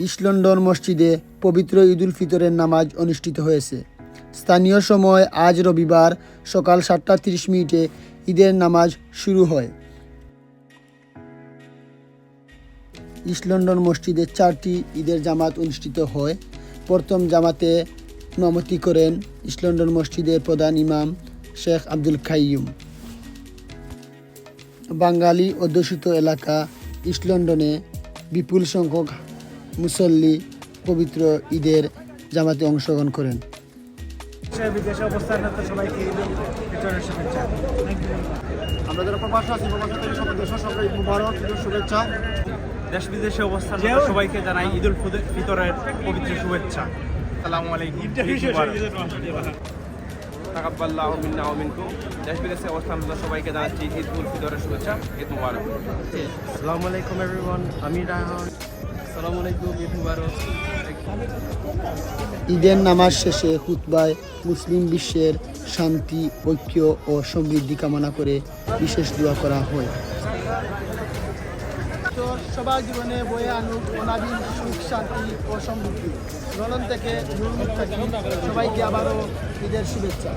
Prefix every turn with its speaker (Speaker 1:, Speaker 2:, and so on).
Speaker 1: East London মসজিদে পবিত্র ঈদুল ফিতরের নামাজ অনুষ্ঠিত হয়েছে। স্থানীয় সময় আজ রবিবার সকাল সাতটা তিরিশ মিনিটে ঈদের নামাজ শুরু হয়। ইস্ট লন্ডন মসজিদে চারটি ঈদের জামাত অনুষ্ঠিত হয়। প্রথম জামাতে নমতি করেন ইস্ট লন্ডন মসজিদের প্রধান ইমাম শেখ আব্দুল খাইয়ুম বাঙালি অধ্যুষিত এলাকা ইস্ট লন্ডনে বিপুল সংখ্যক মুসল্লি পবিত্র ঈদের জামাতে অংশগ্রহণ করেন।
Speaker 2: দেশে বিদেশে অবস্থানরত সবাইকে ঈদ উল শুভেচ্ছা।
Speaker 3: আমরা যারা প্রবাসী আছি প্রবাসী থেকে সবাই দেশ সবাই মুবারক ঈদের শুভেচ্ছা।
Speaker 4: দেশ বিদেশে অবস্থানরত সবাইকে জানাই ঈদুল ফুদ- ফিতরের পবিত্র শুভেচ্ছা। আসসালামু আলাইকুম। ঈদ। তাকাব্বাল্লাহু মিন্না ওয়া মিনকুম। দেশ বিদেশে অবস্থানরত সবাইকে জানাচ্ছি ঈদ উল ফিতরের শুভেচ্ছা ঈদ মুবারক।
Speaker 2: আসসালামু আলাইকুম এভরিওয়ান আমি রায়হান।
Speaker 1: ঈদের নামাজ শেষে হুতবায় মুসলিম বিশ্বের শান্তি ঐক্য ও সমৃদ্ধি কামনা করে বিশেষ দোয়া করা হয়। সবার জীবনে বয়ে আনুক অনাদিন সুখ শান্তি ও সমৃদ্ধি। লন্ডন থেকে সবাইকে আবারও ঈদের শুভেচ্ছা।